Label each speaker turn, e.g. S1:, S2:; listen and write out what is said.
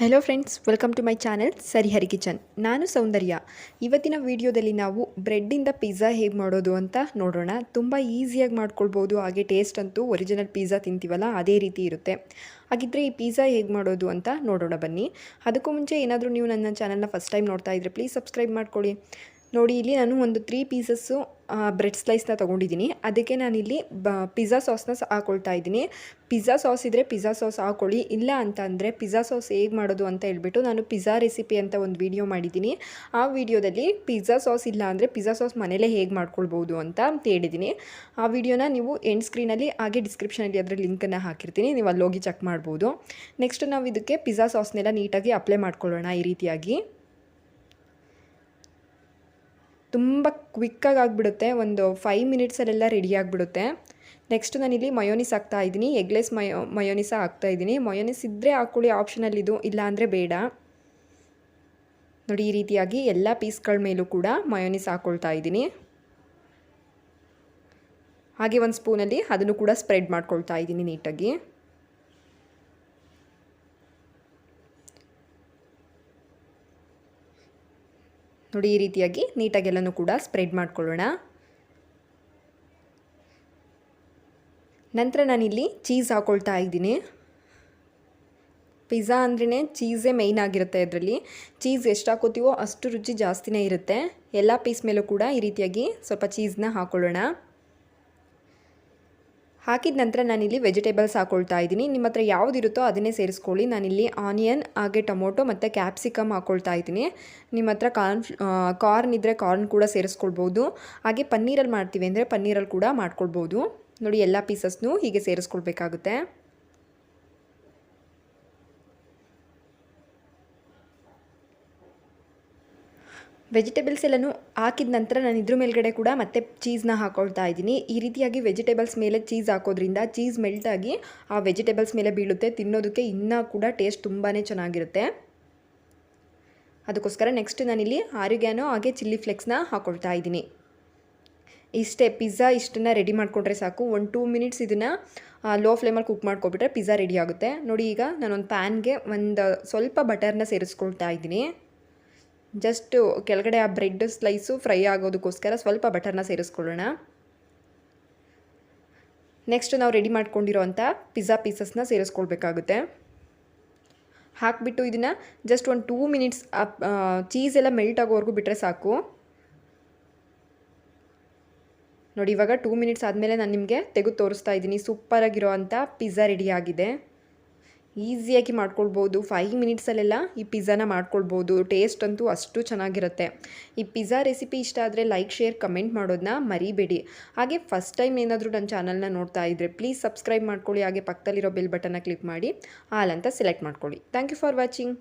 S1: Hello friends welcome to my channel Sarihari kitchen ನಾನು ಸೌಂದರ್ಯ. ಇವತ್ತಿನ ವಿಡಿಯೋದಲ್ಲಿ ನಾವು ಬ್ರೆಡ್ಡಿಂದ ಪಿಜ್ಜಾ ಹೇಗೆ ಮಾಡೋದು ಅಂತ ನೋಡೋಣ. ತುಂಬ ಈಸಿಯಾಗಿ ಮಾಡ್ಕೊಳ್ಬೋದು, ಹಾಗೆ ಟೇಸ್ಟ್ ಅಂತೂ ಒರಿಜಿನಲ್ ಪಿಜ್ಜಾ ತಿಂತೀವಲ್ಲ, ಅದೇ ರೀತಿ ಇರುತ್ತೆ. ಹಾಗಿದ್ರೆ ಈ ಪಿಜ್ಜಾ ಹೇಗೆ ಮಾಡೋದು ಅಂತ ನೋಡೋಣ ಬನ್ನಿ. ಅದಕ್ಕೂ ಮುಂಚೆ ಏನಾದರೂ ನೀವು ನನ್ನ ಚಾನಲ್ನ ಫಸ್ಟ್ ಟೈಮ್ ನೋಡ್ತಾ ಇದ್ದರೆ ಪ್ಲೀಸ್ ಸಬ್ಸ್ಕ್ರೈಬ್ ಮಾಡ್ಕೊಳ್ಳಿ. ನೋಡಿ, ಇಲ್ಲಿ ನಾನು ಒಂದು ತ್ರೀ ಪೀಸಸ್ಸು ಬ್ರೆಡ್ ಸ್ಲೈಸ್ನ ತೊಗೊಂಡಿದ್ದೀನಿ. ಅದಕ್ಕೆ ನಾನಿಲ್ಲಿ, ಬ ಪಿಜ್ಜಾ ಸಾಸ್ನ ಹಾಕೊಳ್ತಾ ಇದ್ದೀನಿ. ಪಿಜ್ಜಾ ಸಾಸ್ ಇದ್ದರೆ ಪಿಜ್ಜಾ ಸಾಸ್ ಹಾಕೊಳ್ಳಿ. ಇಲ್ಲ ಅಂತ ಅಂದರೆ ಪಿಜ್ಜಾ ಸಾಸ್ ಹೇಗೆ ಮಾಡೋದು ಅಂತ ಹೇಳ್ಬಿಟ್ಟು ನಾನು ಪಿಜ್ಜಾ ರೆಸಿಪಿ ಅಂತ ಒಂದು ವಿಡಿಯೋ ಮಾಡಿದ್ದೀನಿ. ಆ ವಿಡಿಯೋದಲ್ಲಿ ಪಿಜ್ಜಾ ಸಾಸ್ ಇಲ್ಲ ಅಂದರೆ ಪಿಜ್ಜಾ ಸಾಸ್ ಮನೇಲೇ ಹೇಗೆ ಮಾಡ್ಕೊಳ್ಬೋದು ಅಂತ ಹೇಳಿದ್ದೀನಿ. ಆ ವಿಡಿಯೋನ ನೀವು ಎಂಡ್ ಸ್ಕ್ರೀನಲ್ಲಿ ಹಾಗೆ ಡಿಸ್ಕ್ರಿಪ್ಷನಲ್ಲಿ ಅದರ ಲಿಂಕನ್ನು ಹಾಕಿರ್ತೀನಿ. ನೀವು ಅಲ್ಲೋಗಿ ಚೆಕ್ ಮಾಡ್ಬೋದು. ನೆಕ್ಸ್ಟ್ ನಾವು ಇದಕ್ಕೆ ಪಿಜ್ಜಾ ಸಾಸ್ನೆಲ್ಲ ನೀಟಾಗಿ ಅಪ್ಲೈ ಮಾಡ್ಕೊಳ್ಳೋಣ ಈ ರೀತಿಯಾಗಿ. ತುಂಬ ಕ್ವಿಕ್ಕಾಗಿ ಆಗಿಬಿಡುತ್ತೆ. ಒಂದು ಫೈವ್ ಮಿನಿಟ್ಸಲ್ಲೆಲ್ಲ ರೆಡಿ ಆಗಿಬಿಡುತ್ತೆ. ನೆಕ್ಸ್ಟ್ ನಾನಿಲ್ಲಿ ಮಯೋನಿಸ್ ಹಾಕ್ತಾ ಇದ್ದೀನಿ. ಎಗ್ಲೆಸ್ ಮಯೋ ಮಯೋನಿಸ ಹಾಕ್ತಾ ಇದ್ದೀನಿ. ಮಯೋನಿಸ್ ಇದ್ದರೆ ಹಾಕ್ಕೊಳ್ಳಿ ಆಪ್ಷನಲ್ಲಿದು ಇಲ್ಲ ಅಂದರೆ ಬೇಡ. ನೋಡಿ ಈ ರೀತಿಯಾಗಿ ಎಲ್ಲ ಪೀಸ್ಗಳ ಮೇಲೂ ಕೂಡ ಮಯೋನಿಸ್ ಹಾಕ್ಕೊಳ್ತಾ ಇದ್ದೀನಿ. ಹಾಗೆ ಒಂದು ಸ್ಪೂನಲ್ಲಿ ಅದನ್ನು ಕೂಡ ಸ್ಪ್ರೆಡ್ ಮಾಡ್ಕೊಳ್ತಾ ಇದ್ದೀನಿ ನೀಟಾಗಿ ನೋಡಿ, ಈ ರೀತಿಯಾಗಿ ನೀಟಾಗೆಲ್ಲನೂ ಕೂಡ ಸ್ಪ್ರೆಡ್ ಮಾಡ್ಕೊಳ್ಳೋಣ. ನಂತರ ನಾನಿಲ್ಲಿ ಚೀಸ್ ಹಾಕ್ಕೊಳ್ತಾ ಇದ್ದೀನಿ. ಪಿಜ್ಜಾ ಅಂದ್ರೇ ಚೀಸೇ ಮೇಯ್ನ್ ಆಗಿರುತ್ತೆ ಅದರಲ್ಲಿ ಚೀಸ್ ಎಷ್ಟು ಹಾಕೋತೀವೋ ಅಷ್ಟು ರುಚಿ ಜಾಸ್ತಿನೇ ಇರುತ್ತೆ. ಎಲ್ಲ ಪೀಸ್ ಮೇಲೂ ಕೂಡ ಈ ರೀತಿಯಾಗಿ ಸ್ವಲ್ಪ ಚೀಸ್ನ ಹಾಕ್ಕೊಳ್ಳೋಣ ಹಾಕಿದ ನಂತರ ನಾನಿಲ್ಲಿ ವೆಜಿಟೇಬಲ್ಸ್ ಹಾಕೊಳ್ತಾ ಇದ್ದೀನಿ. ನಿಮ್ಮ ಹತ್ರ ಯಾವುದಿರುತ್ತೋ ಅದನ್ನೇ ಸೇರಿಸ್ಕೊಳ್ಳಿ. ನಾನಿಲ್ಲಿ ಆನಿಯನ್, ಹಾಗೆ ಟೊಮೊಟೊ ಮತ್ತು ಕ್ಯಾಪ್ಸಿಕಮ್ ಹಾಕ್ಕೊಳ್ತಾ ಇದ್ದೀನಿ. ನಿಮ್ಮ ಹತ್ರ ಕಾರ್ನ್ ಕಾರ್ನ್ ಇದ್ದರೆ ಕಾರ್ನ್ ಕೂಡ ಸೇರಿಸ್ಕೊಳ್ಬೋದು. ಹಾಗೆ ಪನ್ನೀರಲ್ಲಿ ಮಾಡ್ತೀವಿ ಅಂದರೆ ಪನ್ನೀರಲ್ಲಿ ಕೂಡ ಮಾಡ್ಕೊಳ್ಬೋದು. ನೋಡಿ, ಎಲ್ಲ ಪೀಸಸ್ನೂ ಹೀಗೆ ಸೇರಿಸ್ಕೊಳ್ಬೇಕಾಗುತ್ತೆ. ವೆಜಿಟೇಬಲ್ಸ್ ಎಲ್ಲನೂ ಹಾಕಿದ ನಂತರ ನಾನು ಇದ್ರ ಮೇಲ್ಗಡೆ ಕೂಡ ಮತ್ತೆ ಚೀಸ್ನ ಹಾಕೊಳ್ತಾ ಇದ್ದೀನಿ. ಈ ರೀತಿಯಾಗಿ ವೆಜಿಟೇಬಲ್ಸ್ ಮೇಲೆ ಚೀಸ್ ಹಾಕೋದ್ರಿಂದ ಚೀಸ್ ಮೆಲ್ಟಾಗಿ ಆ ವೆಜಿಟೇಬಲ್ಸ್ ಮೇಲೆ ಬೀಳುತ್ತೆ. ತಿನ್ನೋದಕ್ಕೆ ಇನ್ನೂ ಕೂಡ ಟೇಸ್ಟ್ ತುಂಬಾ ಚೆನ್ನಾಗಿರುತ್ತೆ. ಅದಕ್ಕೋಸ್ಕರ ನೆಕ್ಸ್ಟ್ ನಾನಿಲ್ಲಿ ಆರೋಗ್ಯನೋ ಹಾಗೆ ಚಿಲ್ಲಿ ಫ್ಲೆಕ್ಸ್ನ ಹಾಕೊಳ್ತಾ ಇದ್ದೀನಿ. ಇಷ್ಟೇ ಪಿಜ್ಜಾ ಇಷ್ಟನ್ನು ರೆಡಿ ಮಾಡಿಕೊಂಡ್ರೆ ಸಾಕು. ಒಂದು ಟೂ ಮಿನಿಟ್ಸ್ ಇದನ್ನು ಲೋ ಫ್ಲೇಮಲ್ಲಿ ಕುಕ್ ಮಾಡ್ಕೊಬಿಟ್ರೆ ಪಿಜ್ಜಾ ರೆಡಿ ಆಗುತ್ತೆ. ನೋಡಿ ಈಗ ನಾನೊಂದು ಪ್ಯಾನ್ಗೆ ಒಂದು ಸ್ವಲ್ಪ ಬಟರ್ನ ಸೇರಿಸ್ಕೊಳ್ತಾ ಇದ್ದೀನಿ. ಜಸ್ಟು ಕೆಳಗಡೆ ಆ ಬ್ರೆಡ್ ಸ್ಲೈಸು ಫ್ರೈ ಆಗೋದಕ್ಕೋಸ್ಕರ ಸ್ವಲ್ಪ ಬಟರ್ನ ಸೇರಿಸ್ಕೊಳ್ಳೋಣ. ನೆಕ್ಸ್ಟ್ ನಾವು ರೆಡಿ ಮಾಡ್ಕೊಂಡಿರೋ ಅಂಥ ಪಿಜ್ಜಾ ಪೀಸಸ್ನ ಸೇರಿಸ್ಕೊಳ್ಬೇಕಾಗುತ್ತೆ. ಹಾಕಿಬಿಟ್ಟು ಇದನ್ನು ಜಸ್ಟ್ ಒಂದು ಟೂ ಮಿನಿಟ್ಸ್ ಚೀಸ್ ಎಲ್ಲ ಮೆಲ್ಟ್ ಆಗೋವರೆಗೂ ಬಿಟ್ಟರೆ ಸಾಕು. ನೋಡಿ ಇವಾಗ ಟೂ ಮಿನಿಟ್ಸ್ ಆದಮೇಲೆ ನಾನು ನಿಮಗೆ ತೆಗೆದು ತೋರಿಸ್ತಾ ಇದ್ದೀನಿ. ಸೂಪರಾಗಿರೋ ಅಂಥ ಪಿಜ್ಜಾ ರೆಡಿ ಆಗಿದೆ. ಈಸಿಯಾಗಿ ಮಾಡ್ಕೊಳ್ಬೋದು. ಫೈವ್ ಮಿನಿಟ್ಸಲ್ಲೆಲ್ಲ ಈ ಪಿಜ್ಜಾನ ಮಾಡ್ಕೊಳ್ಬೋದು. ಟೇಸ್ಟ್ ಅಂತೂ ಅಷ್ಟು ಚೆನ್ನಾಗಿರುತ್ತೆ. ಈ ಪಿಜ್ಜಾ ರೆಸಿಪಿ ಇಷ್ಟ ಆದರೆ ಲೈಕ್, ಶೇರ್, ಕಮೆಂಟ್ ಮಾಡೋದನ್ನ ಮರಿಬೇಡಿ. ಹಾಗೆ ಫಸ್ಟ್ ಟೈಮ್ ಏನಾದರೂ ನನ್ನ ಚಾನಲ್ನ ನೋಡ್ತಾ ಇದ್ದರೆ ಪ್ಲೀಸ್ ಸಬ್ಸ್ಕ್ರೈಬ್ ಮಾಡ್ಕೊಳ್ಳಿ. ಹಾಗೆ ಪಕ್ಕದಲ್ಲಿರೋ ಬೆಲ್ ಬಟನ್ನ ಕ್ಲಿಕ್ ಮಾಡಿ. ಆಲ್ ಅಂತ ಸೆಲೆಕ್ಟ್ ಮಾಡ್ಕೊಳ್ಳಿ. Thank you for watching.